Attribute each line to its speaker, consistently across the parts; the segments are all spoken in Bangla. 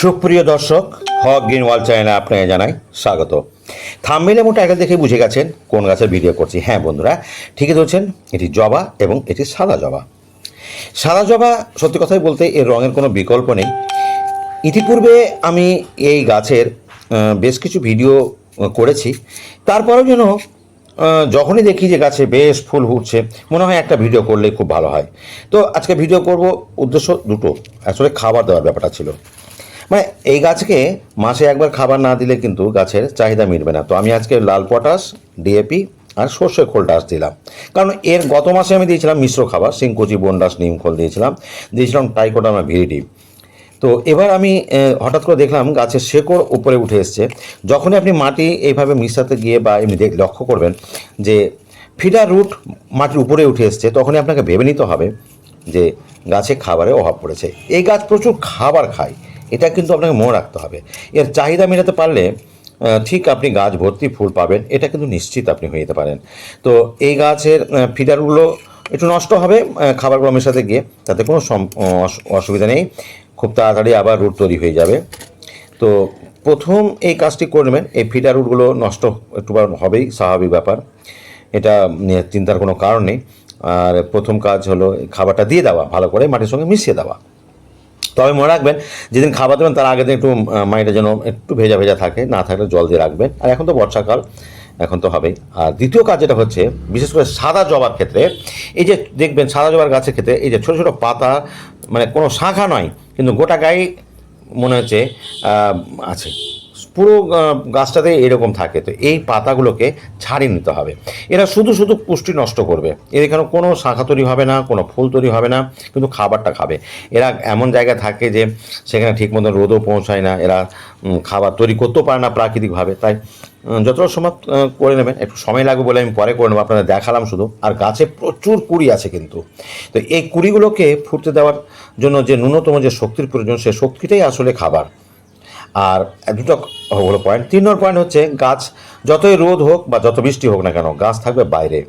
Speaker 1: সুপ্রিয় দর্শক, হক গ্রিন ওয়াল চ্যানেলে আপনাকে জানাই স্বাগত। থাম্বেলে মোটা টাইটেল দেখে বুঝে গেছেন কোন গাছের ভিডিও করছি। হ্যাঁ বন্ধুরা, ঠিকই ধরছেন, এটি জবা এবং এটি সাদা জবা। সাদা জবা সত্যি কথাই বলতে এর রঙের কোনো বিকল্প নেই। ইতিপূর্বে আমি এই গাছের বেশ কিছু ভিডিও করেছি। তারপরেও যেন যখনই দেখি যে গাছে বেশ ফুল ফুটছে, মনে হয় একটা ভিডিও করলে খুব ভালো হয়। তো আজকে ভিডিও করব উদ্দেশ্য দুটো। আসলে খাবার দেওয়ার ব্যাপারটা ছিল। মানে এই গাছকে মাসে একবার খাবার না দিলে কিন্তু গাছের চাহিদা মিটবে না। তো আমি আজকে লাল পটাশ ডিএপি আর সর্ষে খোল ডাস দিলাম। কারণ এর গত মাসে আমি দিয়েছিলাম মিশ্র খাবার সিংকুচি বনডাস নিম খোল দিয়েছিলাম। দিয়েছিলাম টাইকোডামা ভিরিডি তো এবার আমি হঠাৎ করে দেখলাম গাছের শেকড় উপরে উঠে এসছে। যখনই আপনি মাটি এইভাবে মিশাতে গিয়ে বা এমনি দেখ, লক্ষ্য করবেন যে ফিডার রুট মাটির উপরে উঠে এসছে, তখনই আপনাকে ভেবে নিতে হবে যে গাছে খাবারের অভাব পড়েছে। এই গাছ প্রচুর খাবার খায়। এটা কিন্তু আপনাকে মনে রাখতে হবে। এর চাহিদা মেটাতে পারলে ঠিক আপনি গাছ ভর্তি ফুল পাবেন এটা কিন্তু নিশ্চিত আপনি হয়ে যেতে পারেন। তো এই গাছের ফিডারগুলো একটু নষ্ট হবে আহ, খাবারগুলো সাথে গিয়ে তাতে কোনো অসুবিধা নেই। খুব তাড়াতাড়ি আবার রুট তৈরি হয়ে যাবে। তো প্রথম এই কাজটি করবেন এই ফিডার রুটগুলো নষ্ট একটু হবেই স্বাভাবিক ব্যাপার। এটা নিয়ে চিন্তার কোনো কারণ নেই। আর প্রথম কাজ হলো খাবারটা দিয়ে দেওয়া ভালো করে মাটির সঙ্গে মিশিয়ে দেওয়া। তবে মনে রাখবেন, যেদিন খাবার দেবেন তার আগে দিন একটু মাইটা যেন একটু ভেজা ভেজা থাকে, না থাকলে জল দিয়ে রাখবেন। আর এখন তো বর্ষাকাল, এখন তো হবেই। আর দ্বিতীয় কাজ যেটা হচ্ছে, বিশেষ করে সাদা জবার ক্ষেত্রে, এই যে দেখবেন সাদা জবার গাছের ক্ষেত্রে, এই যে ছোটো ছোটো পাতা মানে কোনো শাখা নয়, কিন্তু গোটা গায়ে মনে হচ্ছে আছে। পুরো গাছটাতে এরকম থাকে। তো এই পাতাগুলোকে ছাড়িয়ে নিতে হবে। এরা শুধু শুধু পুষ্টি নষ্ট করবে। এর এখানে কোনো শাখা তৈরি হবে না, কোনো ফুল তৈরি হবে না, কিন্তু খাবারটা খাবে। এরা এমন জায়গায় থাকে যে সেখানে ঠিক মতো রোদও পৌঁছায় না। এরা খাবার তৈরি করতেও পারে না প্রাকৃতিকভাবে। তাই যতটা সময় করে নেবেন। একটু সময় লাগবে বলে আমি পরে করে নেব, আপনাদের দেখালাম শুধু। আর গাছে প্রচুর কুড়ি আছে কিন্তু। তো এই কুড়িগুলোকে ফুটতে দেওয়ার জন্য যে ন্যূনতম যে শক্তির প্রয়োজন, সে শক্তিটাই আসলে খাবার। আর দুটো হলো পয়েন্ট তিন নম্বর পয়েন্ট হচ্ছে গাছ, যতই রোদ হোক বা যত বৃষ্টি হোক না কেন, গাছ থাকবে বাইরে।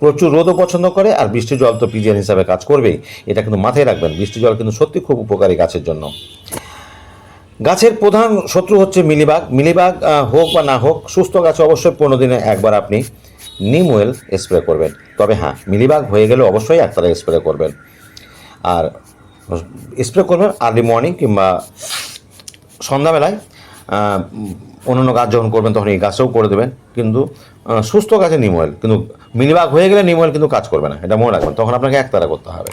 Speaker 1: প্রচুর রোদও পছন্দ করে আর বৃষ্টি জল তো পিজিএন হিসাবে কাজ করবেই। এটা কিন্তু মাথায় রাখবেন বৃষ্টি জল কিন্তু সত্যি খুব উপকারী গাছের জন্য। গাছের প্রধান শত্রু হচ্ছে মিলিবাগ। মিলিবাগ হোক বা না হোক, সুস্থ গাছে অবশ্যই পনেরো দিনে একবার আপনি নিম ওয়েল স্প্রে করবেন। তবে হ্যাঁ মিলিবাগ হয়ে গেলে অবশ্যই একতারা স্প্রে করবেন। আর স্প্রে করবেন আর্লি মর্নিং কিংবা সন্ধ্যাবেলায় উম, অন্যান্য গাছ যখন করবেন তখন এই গাছেও করে দেবেন। কিন্তু সুস্থ গাছে নিম অয়েল কিন্তু মিলিবাগ হয়ে গেলে নিম অয়েল কিন্তু কাজ করবে না এটা মনে রাখবেন। তখন আপনাকে একতারা করতে হবে।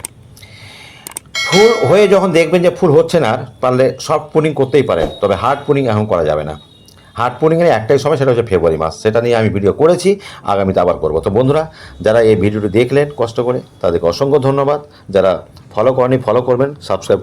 Speaker 1: ফুল হয়ে যখন দেখবেন যে ফুল হচ্ছে না পারলে সফট পুনিং করতেই পারেন তবে হার্ড পুনিং এখন করা যাবে না। হার্ড পুনিংয়ের একটাই সময় সেটা হচ্ছে ফেব্রুয়ারি মাস। সেটা নিয়ে আমি ভিডিও করেছি আগামীতে আবার করব। তো বন্ধুরা যারা এই ভিডিওটি দেখলেন কষ্ট করে তাদেরকে অসংখ্য ধন্যবাদ। যারা ফলো করেনি ফলো করবেন সাবস্ক্রাইব